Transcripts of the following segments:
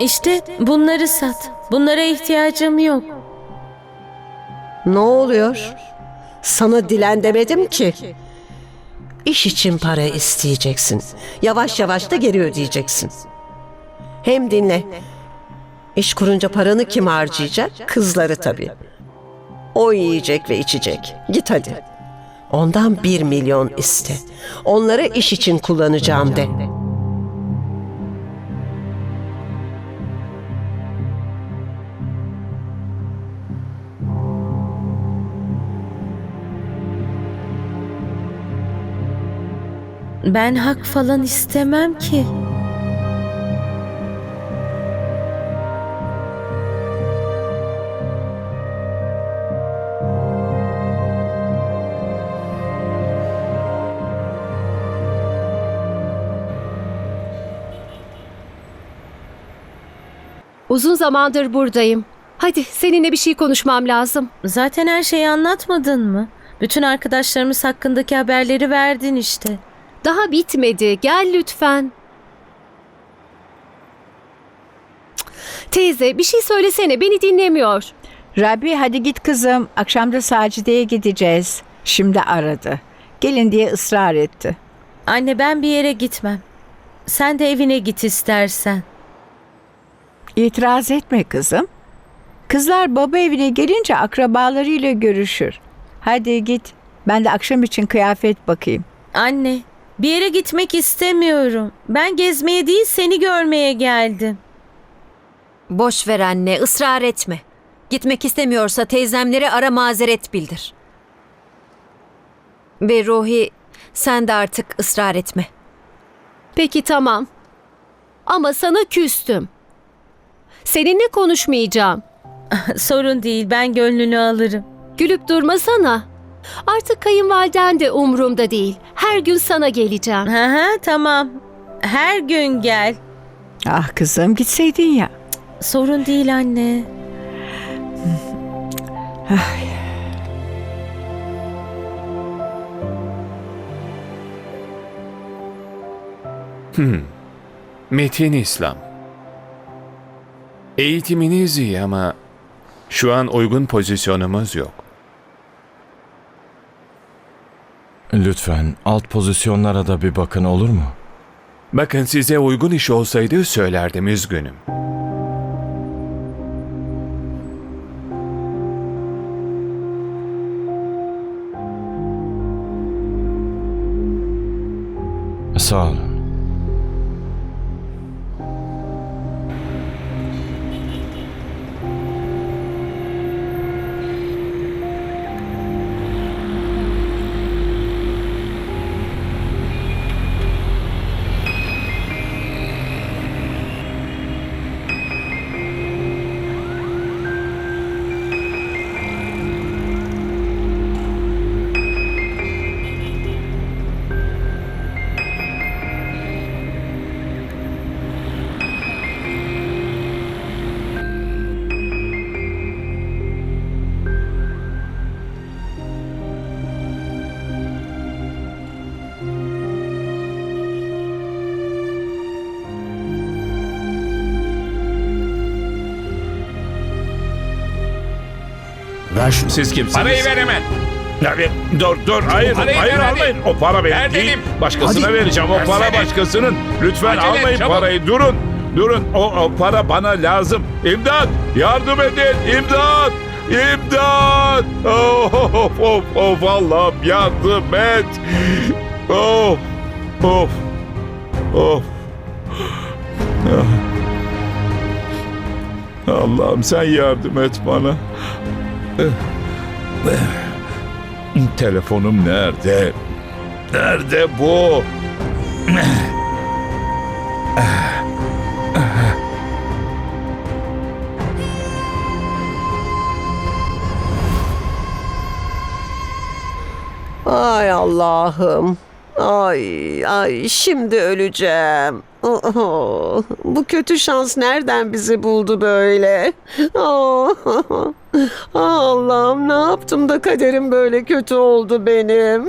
İşte bunları sat. Bunlara ihtiyacım yok. Ne oluyor? Sana dilen demedim ki. İş için para isteyeceksin. Yavaş yavaş da geri ödeyeceksin. Hem dinle. İş kurunca paranı kim harcayacak? Kızları tabii. O yiyecek ve içecek. Git hadi. Ondan bir milyon iste. Onları iş için kullanacağım de. Ben hak falan istemem ki. Uzun zamandır buradayım. Hadi seninle bir şey konuşmam lazım. Zaten her şeyi anlatmadın mı? Bütün arkadaşlarımız hakkındaki haberleri verdin işte. Daha bitmedi. Gel lütfen. Teyze bir şey söylesene beni dinlemiyor. Rabbi hadi git kızım. Akşam da Sacide'ye gideceğiz. Şimdi aradı. Gelin diye ısrar etti. Anne ben bir yere gitmem. Sen de evine git istersen. İtiraz etme kızım. Kızlar baba evine gelince akrabalarıyla görüşür. Hadi git. Ben de akşam için kıyafet bakayım. Anne, bir yere gitmek istemiyorum. Ben gezmeye değil seni görmeye geldim. Boş ver anne, ısrar etme. Gitmek istemiyorsa teyzemleri ara mazeret bildir. Ve Ruhi, sen de artık ısrar etme. Peki tamam. Ama sana küstüm. Seninle konuşmayacağım. Sorun değil, ben gönlünü alırım. Gülüp durmasana. Artık kayınvaliden de umurumda değil. Her gün sana geleceğim. Hı hı, tamam. Her gün gel. Ah kızım gitseydin ya. Sorun değil anne. Metin İslam. Eğitiminiz iyi ama şu an uygun pozisyonumuz yok. Lütfen alt pozisyonlara da bir bakın olur mu? Bakın size uygun iş olsaydı söylerdim üzgünüm. Sağ olun. Ver şunu. Siz kimsiniz? Parayı ver hemen. Abi, dur dur hayır Parayı hayır ver, hadi. almayın o para benim Ver değil dedim. başkasına Hadi. vereceğim o para Versene. başkasının lütfen Acele et, almayın çabuk. parayı durun durun o, o para bana lazım İmdat yardım edin imdat İmdat of of of Allah'ım yardım et of of of Allah'ım sen yardım et bana. Telefonum nerede? Nerede bu? Ay Allah'ım. Ay ay şimdi öleceğim. Oh, bu kötü şans nereden bizi buldu böyle? Oh. Ah, Allah'ım ne yaptım da kaderim böyle kötü oldu benim.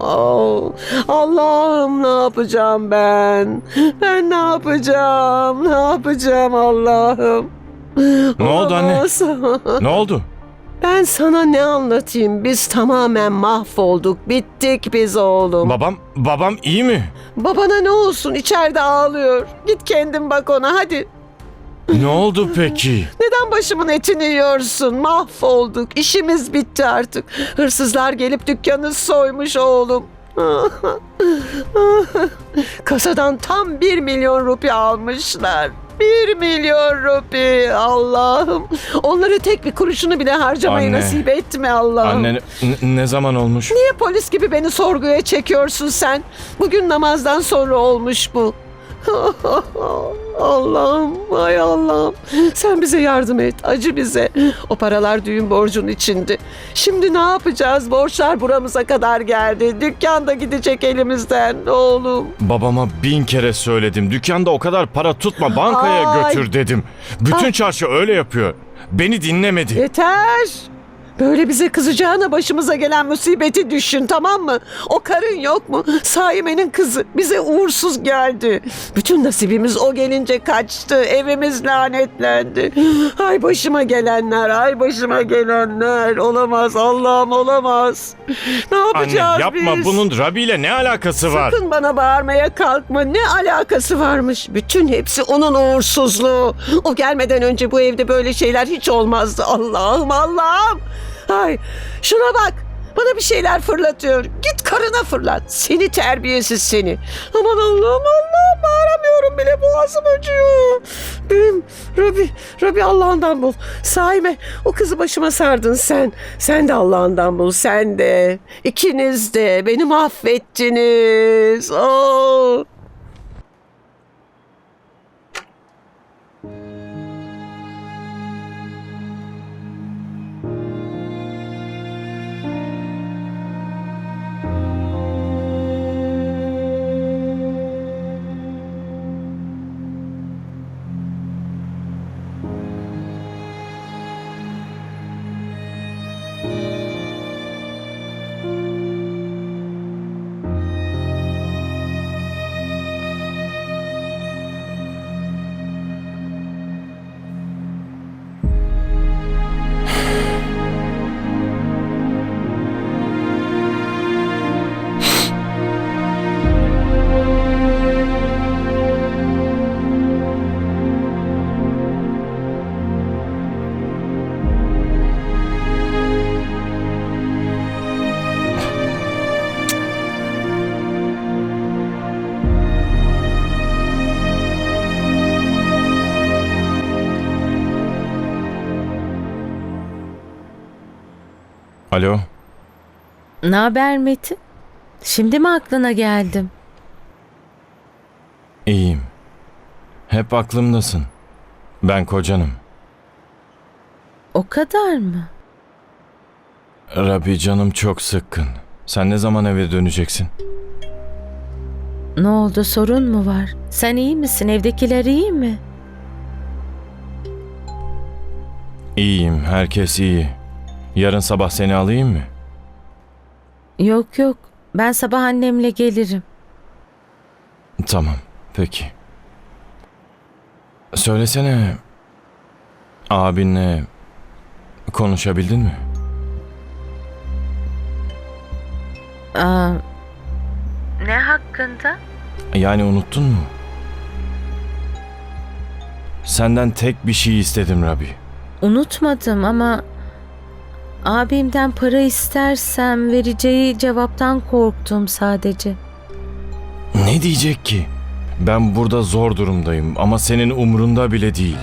Allah'ım ne yapacağım ben? Ben ne yapacağım? Ne yapacağım Allah'ım? Ne oldu anne? Ne oldu? Ben sana ne anlatayım? Biz tamamen mahvolduk. Bittik biz oğlum. Babam, babam iyi mi? Babana ne olsun? İçeride ağlıyor. Git kendin bak ona hadi. Ne oldu peki? Neden başımın etini yiyorsun? Mahvolduk. İşimiz bitti artık. Hırsızlar gelip dükkanı soymuş oğlum. Kasadan tam bir milyon rupi almışlar. Bir milyon rupi Allah'ım. Onları tek bir kuruşunu bile harcamayı Anne. nasip etme Allah'ım. Anne ne, ne zaman olmuş? Niye polis gibi beni sorguya çekiyorsun sen? Bugün namazdan sonra olmuş bu. Allah'ım, ay Allah'ım. Sen bize yardım et, acı bize. O paralar düğün borcun içindi. Şimdi ne yapacağız? Borçlar buramıza kadar geldi. Dükkan da gidecek elimizden oğlum. Babama bin kere söyledim. Dükkanda o kadar para tutma bankaya Ay. götür dedim. Bütün çarşı öyle yapıyor. Beni dinlemedi. Yeter. Böyle bize kızacağına başımıza gelen musibeti düşün tamam mı? O karın yok mu? Saime'nin kızı bize uğursuz geldi. Bütün nasibimiz o gelince kaçtı. Evimiz lanetlendi. Ay başıma gelenler, ay başıma gelenler. Olamaz Allah'ım olamaz. Ne Anne yapacağız yapma biz? bunun Rabi ile ne alakası var? Sakın bana bağırmaya kalkma. Ne alakası varmış? Bütün hepsi onun uğursuzluğu. O gelmeden önce bu evde böyle şeyler hiç olmazdı. Allah'ım Allah'ım. Ay şuna bak. Bana bir şeyler fırlatıyor. Git karına fırlat. Seni terbiyesiz seni. Aman Allah'ım Allah'ım bağıramıyorum bile boğazım acıyor. Benim Rabbi, Rabbi Allah'ından bul. Saime o kızı başıma sardın sen. Sen de Allah'ından bul sen de. İkiniz de beni mahvettiniz. Oo. Alo Ne haber Metin? Şimdi mi aklına geldim? iyiyim. Hep aklımdasın. Ben kocanım. O kadar mı? Rabi canım çok sıkkın. Sen ne zaman eve döneceksin? Ne oldu sorun mu var? Sen iyi misin? Evdekiler iyi mi? İyiyim, herkes iyi. Yarın sabah seni alayım mı? Yok yok. Ben sabah annemle gelirim. Tamam, peki. Söylesene, abinle konuşabildin mi? Aa, ne hakkında? Yani unuttun mu? Senden tek bir şey istedim Rabi. Unutmadım ama abimden para istersem vereceği cevaptan korktum sadece. Ne diyecek ki? Ben burada zor durumdayım ama senin umrunda bile değil.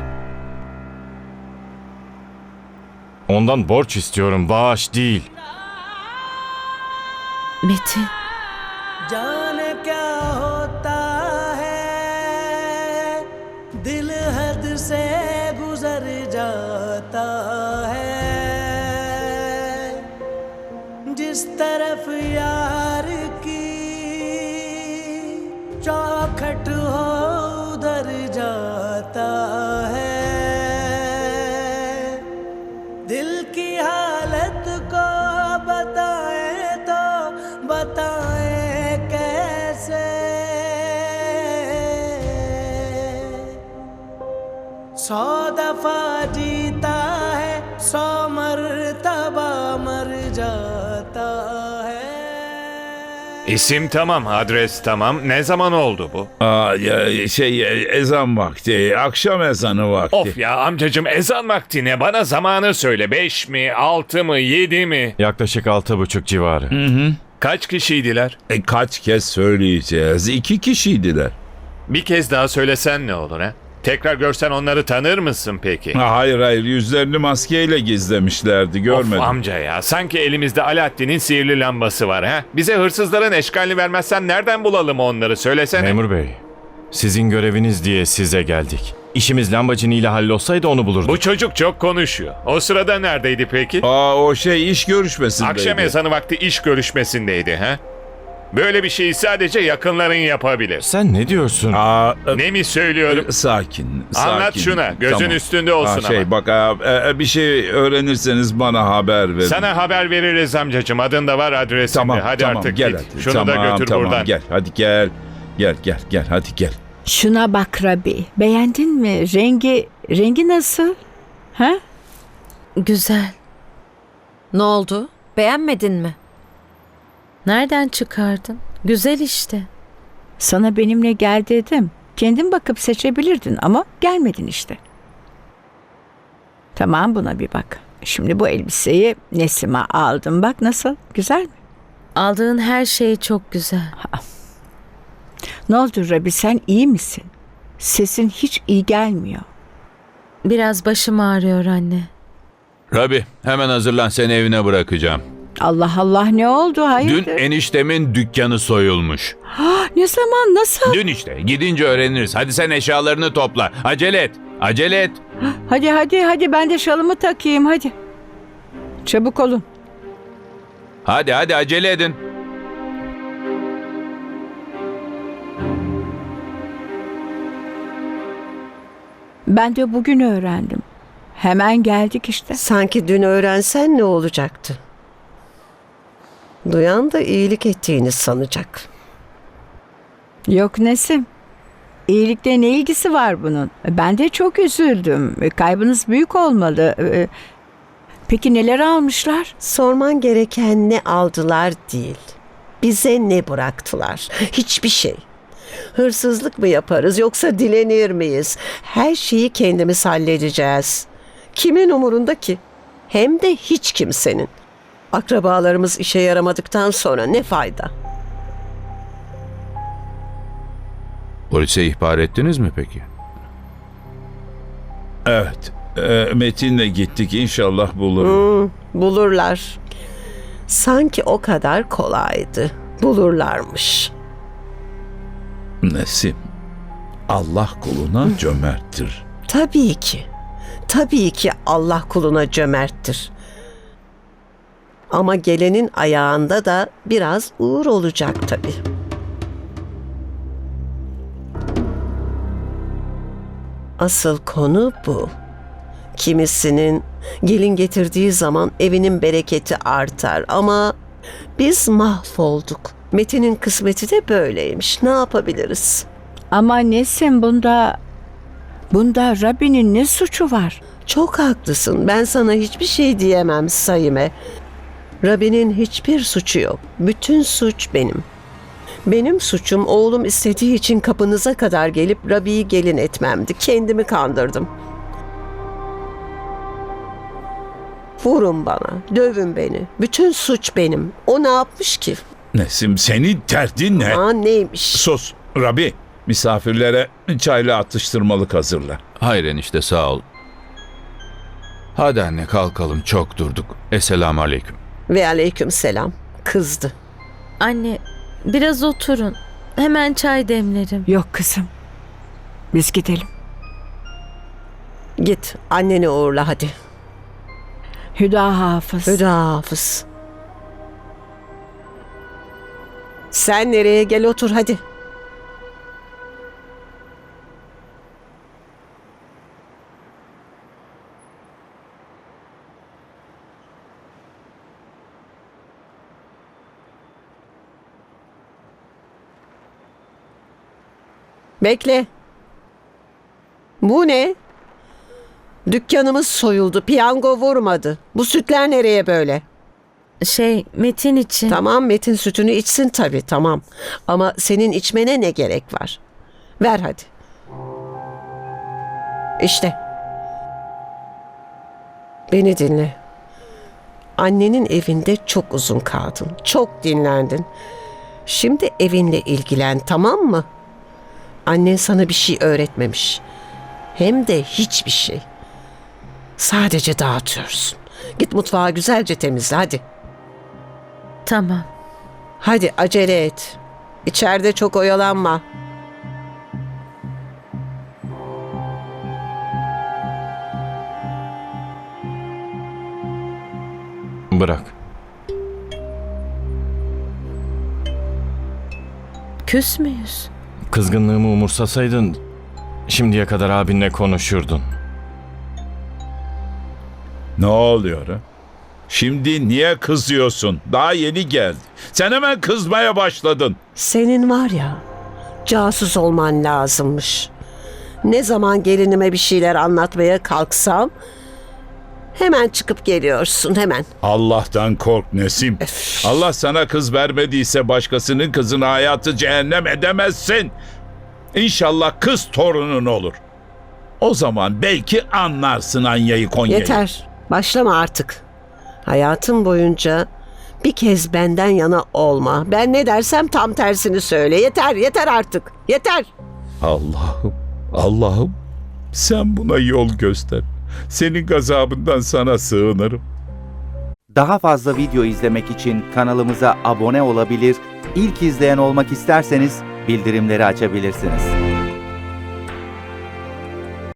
Ondan borç istiyorum, bağış değil. Metin, जाने क्या होता है दिल हद से गुजर जाता है तरफ İsim tamam, adres tamam. Ne zaman oldu bu? Aa, ya, şey e, ezan vakti, akşam ezanı vakti. Of ya amcacım ezan vakti ne? Bana zamanı söyle. Beş mi, altı mı, yedi mi? Yaklaşık altı buçuk civarı. Kaç kişiydiler? E, kaç kez söyleyeceğiz? İki kişiydiler. Bir kez daha söylesen ne olur ha? Tekrar görsen onları tanır mısın peki? Ha, hayır hayır yüzlerini maskeyle gizlemişlerdi görmedim. Of amca ya sanki elimizde Alaaddin'in sihirli lambası var ha. Bize hırsızların eşkalini vermezsen nereden bulalım onları söylesene. Memur bey, sizin göreviniz diye size geldik. İşimiz lambacınıyla hallolsaydı onu bulurduk. Bu çocuk çok konuşuyor. O sırada neredeydi peki? Aa o şey iş görüşmesindeydi. Akşam ezanı vakti iş görüşmesindeydi ha? Böyle bir şeyi sadece yakınların yapabilir. Sen ne diyorsun? Aa, e, Ne mi söylüyorum? sakin, sakin. Anlat şuna. Gözün üstünde olsun Ha, şey, ama. Bak aa, e, bir şey öğrenirseniz bana haber verin. Sana haber veririz amcacığım. Adın da var adresin tamam, de. Hadi tamam, artık gel git. hadi. Şunu tamam, da götür tamam, buradan. Gel hadi gel. Gel gel gel hadi gel. Şuna bak Rabi. Beğendin mi? Rengi rengi nasıl? Ha? Güzel. Ne oldu? Beğenmedin mi? Nereden çıkardın? Güzel işte. Sana benimle gel dedim. Kendin bakıp seçebilirdin ama gelmedin işte. Tamam buna bir bak. Şimdi bu elbiseyi Nesim'e aldım. Bak nasıl? Güzel mi? Aldığın her şey çok güzel. Ne oldu Rabi sen iyi misin? Sesin hiç iyi gelmiyor. Biraz başım ağrıyor anne. Rabi hemen hazırlan seni evine bırakacağım. Allah Allah ne oldu? Dün Hayırdır? eniştemin dükkanı soyulmuş. Ne zaman? Nasıl? Dün işte gidince öğreniriz. Hadi sen eşyalarını topla. Acele et. Acele et. Hadi hadi hadi ben de şalımı takayım hadi. Çabuk olun. Hadi hadi acele edin. Ben de bugün öğrendim. Hemen geldik işte. Sanki dün öğrensen ne olacaktı? Duyan da iyilik ettiğini sanacak. Yok Nesim. İyilikle ne ilgisi var bunun? Ben de çok üzüldüm. Kaybınız büyük olmalı. Peki neler almışlar? Sorman gereken ne aldılar değil. Bize ne bıraktılar? Hiçbir şey. Hırsızlık mı yaparız yoksa dilenir miyiz? Her şeyi kendimiz halledeceğiz. Kimin umurunda ki? Hem de hiç kimsenin. Akrabalarımız işe yaramadıktan sonra ne fayda? Polise ihbar ettiniz mi peki? Evet. e, Metin'le gittik inşallah buluruz. Hmm, bulurlar. Sanki o kadar kolaydı. Bulurlarmış. Nesim. Allah kuluna cömerttir. Tabii ki. Tabii ki Allah kuluna cömerttir. Ama gelenin ayağında da biraz uğur olacak tabii. Asıl konu bu. Kimisinin gelin getirdiği zaman evinin bereketi artar ama biz mahvolduk. Metin'in kısmeti de böyleymiş. Ne yapabiliriz? Ama Nesim bunda... Bunda Rabbinin ne suçu var? Çok haklısın. Ben sana hiçbir şey diyemem Sayime. Rabi'nin hiçbir suçu yok. Bütün suç benim. Benim suçum oğlum istediği için kapınıza kadar gelip Rabi'yi gelin etmemdi. Kendimi kandırdım. Vurun bana, dövün beni. Bütün suç benim. O ne yapmış ki? Nesim senin derdin ne? Aa neymiş? Sus. Rabi misafirlere çaylı atıştırmalık hazırla. Hayır enişte sağ ol. Hadi anne kalkalım çok durduk. Esselamu aleyküm. Ve aleyküm selam. Kızdı. Anne biraz oturun. Hemen çay demlerim. Yok kızım. Biz gidelim. Git anneni uğurla hadi. Hüda hafız. Hüda hafız. Sen nereye gel otur hadi. Bekle. Bu ne? Dükkanımız soyuldu. Piyango vurmadı. Bu sütler nereye böyle? Şey Metin için. Tamam Metin sütünü içsin tabii tamam. Ama senin içmene ne gerek var? Ver hadi. İşte. Beni dinle. Annenin evinde çok uzun kaldın. Çok dinlendin. Şimdi evinle ilgilen tamam mı? Annen sana bir şey öğretmemiş. Hem de hiçbir şey. Sadece dağıtıyorsun. Git mutfağı güzelce temizle hadi. Tamam. Hadi acele et. İçeride çok oyalanma. Bırak. Küs müyüz? Kızgınlığımı umursasaydın şimdiye kadar abinle konuşurdun. Ne oluyor ha? Şimdi niye kızıyorsun? Daha yeni geldi. Sen hemen kızmaya başladın. Senin var ya, casus olman lazımmış. Ne zaman gelinime bir şeyler anlatmaya kalksam hemen çıkıp geliyorsun hemen. Allah'tan kork Nesim. Allah sana kız vermediyse başkasının kızına hayatı cehennem edemezsin. İnşallah kız torunun olur. O zaman belki anlarsın Anya'yı Konya'yı. Yeter. Başlama artık. Hayatım boyunca bir kez benden yana olma. Ben ne dersem tam tersini söyle. Yeter, yeter artık. Yeter. Allah'ım, Allah'ım sen buna yol göster. Senin gazabından sana sığınırım. Daha fazla video izlemek için kanalımıza abone olabilir, ilk izleyen olmak isterseniz bildirimleri açabilirsiniz.